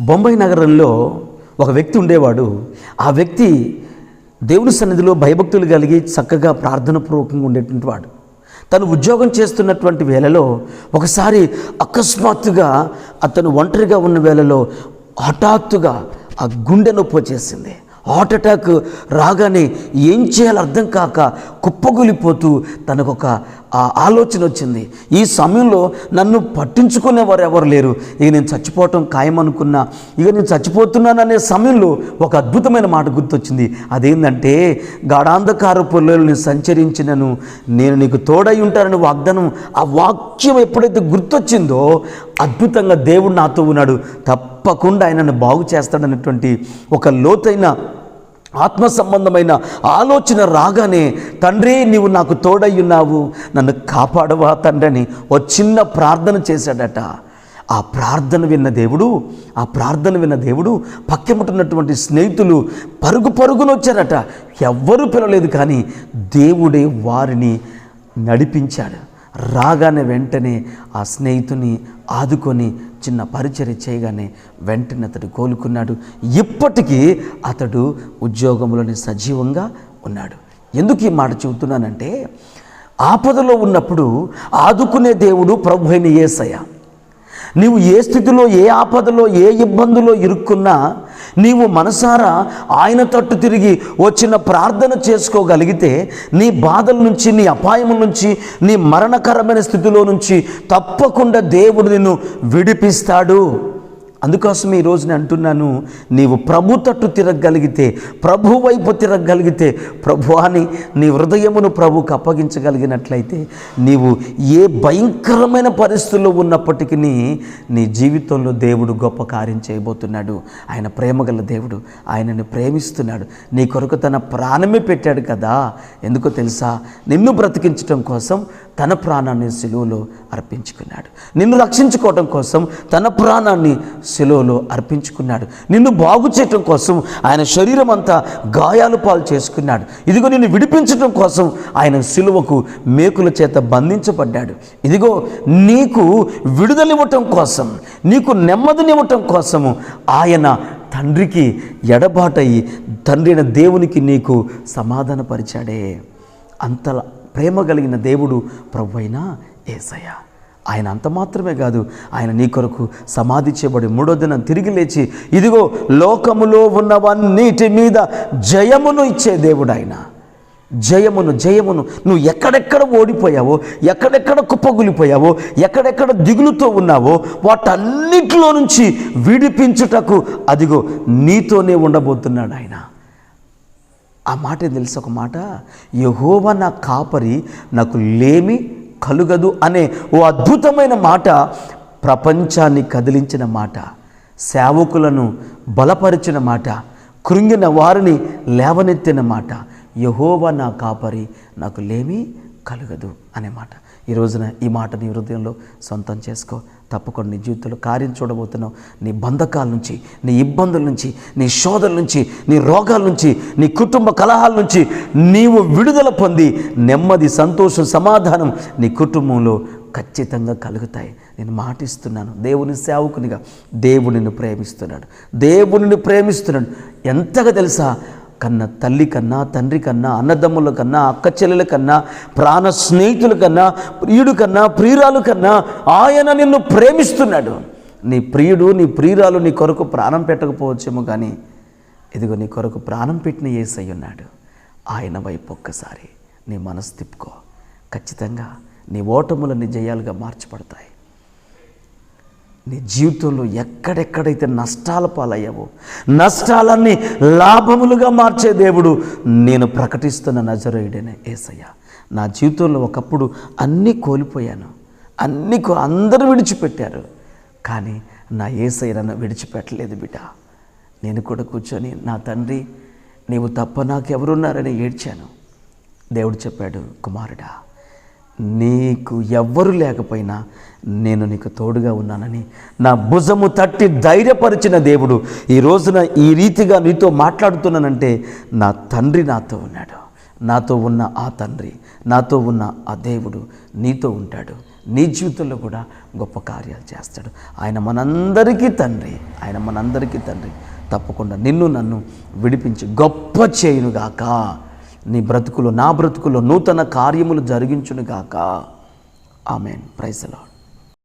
బొంబాయి నగరంలో ఒక వ్యక్తి ఉండేవాడు. ఆ వ్యక్తి దేవుని సన్నిధిలో భయభక్తులు కలిగి చక్కగా ప్రార్థనపూర్వకంగా ఉండేటువంటి వాడు. తను ఉద్యోగం చేస్తున్నటువంటి వేళలో ఒకసారి అకస్మాత్తుగా అతను ఒంటరిగా ఉన్న వేళలో హఠాత్తుగా ఆ గుండె నొప్పి వచ్చేసింది. హార్ట్ అటాక్ రాగానే ఏం చేయాలో అర్థం కాక కుప్పగూలిపోతూ తనకొక ఆ ఆలోచన వచ్చింది. ఈ సమయంలో నన్ను పట్టించుకునేవారు ఎవరు లేరు. ఇక నేను చచ్చిపోవటం ఖాయమనుకున్నా ఇక నేను చచ్చిపోతున్నాననే సమయంలో ఒక అద్భుతమైన మాట గుర్తొచ్చింది. అదేంటంటే గాఢాంధకార పొలలో నేను సంచరించినను నేను నీకు తోడై ఉంటానని వాగ్దానం ఆ వాక్యం ఎప్పుడైతే గుర్తొచ్చిందో అద్భుతంగా దేవుడు నాతో ఉన్నాడు. తప్పకుండా ఆయనను బాగు చేస్తాడనేటువంటి ఒక లోతైన ఆత్మ సంబంధమైన ఆలోచన రాగానే తండ్రి నీవు నాకు తోడయ్యున్నావు ఉన్నావు. నన్ను కాపాడవా తండ్రిని ఓ చిన్న ప్రార్థన చేశాడట. ఆ ప్రార్థన విన్న దేవుడు ఆ ప్రార్థన విన్న దేవుడు పక్కముట్టున్నటువంటి స్నేహితులు పరుగు పరుగున వచ్చారట. ఎవ్వరూ పిలవలేదు కానీ దేవుడే వారిని నడిపించాడు. రాగానే వెంటనే ఆ స్నేహితుని ఆదుకొని చిన్న పరిచర్య చేయగానే వెంటనే అతడు కోలుకున్నాడు. ఇప్పటికీ అతడు ఉద్యోగంలోనే సజీవంగా ఉన్నాడు. ఎందుకు ఈ మాట చెబుతున్నానంటే ఆపదలో ఉన్నప్పుడు ఆదుకునే దేవుడు ప్రభు అయిన యేసయ్య నీవు ఏ స్థితిలో ఏ ఆపదలో ఏ ఇబ్బందులో ఇరుక్కున్నా నీవు మనసారా ఆయన తట్టు తిరిగి వచ్చిన ప్రార్థన చేసుకోగలిగితే నీ బాధల నుంచి నీ అపాయం నుంచి నీ మరణకరమైన స్థితిలో నుంచి తప్పకుండా దేవుడు నిన్ను విడిపిస్తాడు. అందుకోసం ఈ నేను అంటున్నాను నీవు ప్రభు తట్టు తిరగగలిగితే ప్రభు వైపు తిరగగలిగితే ప్రభు అని నీ హృదయమును ప్రభుకు అప్పగించగలిగినట్లయితే నీవు ఏ భయంకరమైన పరిస్థితుల్లో ఉన్నప్పటికీ నీ జీవితంలో దేవుడు గొప్ప కార్యం చేయబోతున్నాడు. ఆయన ప్రేమగల దేవుడు ఆయనని ప్రేమిస్తున్నాడు. నీ కొరకు తన ప్రాణమే పెట్టాడు కదా. ఎందుకో తెలుసా? నిన్ను బ్రతికించడం కోసం తన ప్రాణాన్ని సిలువలో అర్పించుకున్నాడు. నిన్ను రక్షించుకోవటం కోసం తన ప్రాణాన్ని సిలువలో అర్పించుకున్నాడు. నిన్ను బాగు చేయటం కోసం ఆయన శరీరం అంతా గాయాలు పాలు చేసుకున్నాడు. ఇదిగో నిన్ను విడిపించటం కోసం ఆయన సిలువకు మేకుల చేత బంధించబడ్డాడు. ఇదిగో నీకు విడుదలివ్వటం కోసం నీకు నెమ్మదినివ్వటం కోసము ఆయన తండ్రికి ఎడబాటయి తండ్రిన దేవునికి నీకు సమాధానపరిచాడే. అంతలా ప్రేమ కలిగిన దేవుడు ప్రభు అయిన ఏసయ్య. ఆయన అంత మాత్రమే కాదు ఆయన నీ కొరకు సమాధి చేయబడి మూడో దినం తిరిగి లేచి ఇదిగో లోకములో ఉన్నవన్నిటి మీద జయమును ఇచ్చే దేవుడు ఆయన జయమును జయమును నువ్వు ఎక్కడెక్కడ ఓడిపోయావో ఎక్కడెక్కడ కుప్పగులిపోయావో ఎక్కడెక్కడ దిగులుతో ఉన్నావో వాటన్నిటిలో నుంచి విడిపించుటకు అదిగో నీతోనే ఉండబోతున్నాడు ఆయన. ఆ మాట తెలుసు? ఒక మాట యహోవ నా కాపరి నాకు లేమి కలుగదు అనే ఓ అద్భుతమైన మాట ప్రపంచాన్ని కదిలించిన మాట సేవకులను బలపరిచిన మాట కృంగిన వారిని లేవనెత్తిన మాట యహోవ నా కాపరి నాకు లేమి కలుగదు అనే మాట. ఈ రోజున ఈ మాట నీ హృదయంలో సొంతం చేసుకో. తప్పకుండా నీ జీవితంలో కార్యం చూడబోతున్నావు. నీ బంధకాల నుంచి నీ ఇబ్బందుల నుంచి నీ శోధల నుంచి నీ రోగాల నుంచి నీ కుటుంబ కలహాల నుంచి నీవు విడుదల పొంది నెమ్మది సంతోషం సమాధానం నీ కుటుంబంలో ఖచ్చితంగా కలుగుతాయి. నేను మాటిస్తున్నాను. దేవుని సేవకునిగా దేవుడిని ప్రేమిస్తున్నాడు. దేవుడిని ప్రేమిస్తున్నాడు. ఎంతగా తెలుసా? కన్నా తల్లి కన్నా తండ్రి కన్నా అన్నదమ్ముల కన్నా అక్క చెల్లెల కన్నా ప్రాణ స్నేహితుల కన్నా ప్రియుడు కన్నా ప్రియురాలు కన్నా ఆయన నిన్ను ప్రేమిస్తున్నాడు. నీ ప్రియుడు నీ ప్రియురాలు నీ కొరకు ప్రాణం పెట్టకపోవచ్చేమో కానీ ఇదిగో నీ కొరకు ప్రాణం పెట్టిన ఏసై ఉన్నాడు. ఆయన వైపు ఒక్కసారి నీ మనసు తిప్పుకో. ఖచ్చితంగా నీ ఓటములన్నీ జయాలుగా మార్చబడతాయి. నీ జీవితంలో ఎక్కడెక్కడైతే నష్టాల పాలయ్యావో నష్టాలన్నీ లాభములుగా మార్చే దేవుడు నేను ప్రకటిస్తున్న నజరేయుడనే ఏసయ్య. నా జీవితంలో ఒకప్పుడు అన్నీ కోల్పోయాను. అన్నీ కో అందరూ విడిచిపెట్టారు. కానీ నా ఏసయ్య నన్ను విడిచిపెట్టలేదు బిడ్డ. నేను కూడా కూర్చొని నా తండ్రి నీవు తప్ప నాకెవరున్నారని ఏడ్చాను. దేవుడు చెప్పాడు కుమారుడా నీకు ఎవ్వరు లేకపోయినా నేను నీకు తోడుగా ఉన్నానని నా భుజము తట్టి ధైర్యపరిచిన దేవుడు ఈ రోజున ఈ రీతిగా నీతో మాట్లాడుతున్నానంటే నా తండ్రి నాతో ఉన్నాడు. నాతో ఉన్న ఆ తండ్రి నాతో ఉన్న ఆ దేవుడు నీతో ఉంటాడు. నీ జీవితంలో కూడా గొప్ప కార్యాలు చేస్తాడు. ఆయన మనందరికీ తండ్రి ఆయన మనందరికీ తండ్రి. తప్పకుండా నిన్ను నన్ను విడిపించి గొప్ప చేయునుగాక. నీ బ్రతుకులు నా బ్రతుకులు నూతన కార్యములు జరిగించునుగాక. ఆమెన్. ప్రైజ్